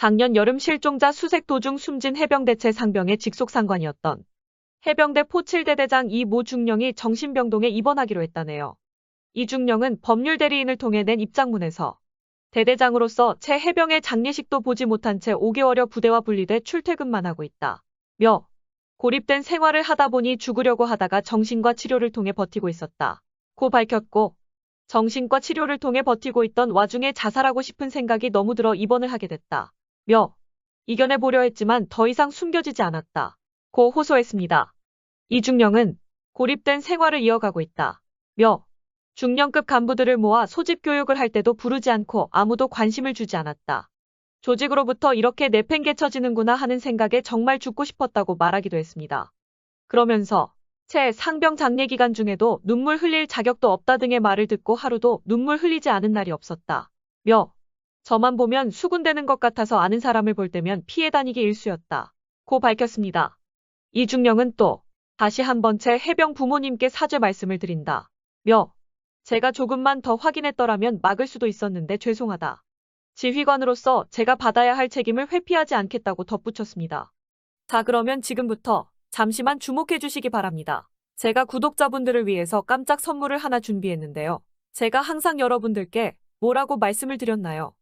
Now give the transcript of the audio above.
작년 여름 실종자 수색 도중 숨진 해병대체 상병의 직속 상관이었던 해병대 포칠대 대장 이 모 중령이 정신병동에 입원하기로 했다네요. 이 중령은 법률 대리인을 통해 낸 입장문에서 대대장으로서 채 해병의 장례식도 보지 못한 채 5개월여 부대와 분리돼 출퇴근만 하고 있다. 며 고립된 생활을 하다 보니 죽으려고 하다가 정신과 치료를 통해 버티고 있었다. 고 밝혔고 정신과 치료를 통해 버티고 있던 와중에 자살하고 싶은 생각이 너무 들어 입원을 하게 됐다. 며 이겨내보려 했지만 더 이상 숨겨지지 않았다. 고 호소했습니다. 이중령은 고립된 생활을 이어가고 있다. 며 중령급 간부들을 모아 소집 교육을 할 때도 부르지 않고 아무도 관심을 주지 않았다. 조직으로부터 이렇게 내팽개쳐지는구나 하는 생각에 정말 죽고 싶었다고 말하기도 했습니다. 그러면서 채 상병 장례 기간 중에도 눈물 흘릴 자격도 없다 등의 말을 듣고 하루도 눈물 흘리지 않은 날이 없었다. 며 저만 보면 수군대는 것 같아서 아는 사람을 볼 때면 피해 다니기 일쑤였다. 고 밝혔습니다. 이중령은 또 다시 한번 채 해병 부모님께 사죄 말씀을 드린다. 며 제가 조금만 더 확인했더라면 막을 수도 있었는데 죄송하다. 지휘관으로서 제가 받아야 할 책임을 회피하지 않겠다고 덧붙였습니다. 자, 그러면 지금부터 잠시만 주목해 주시기 바랍니다. 제가 구독자분들을 위해서 깜짝 선물을 하나 준비했는데요. 제가 항상 여러분들께 뭐라고 말씀을 드렸나요?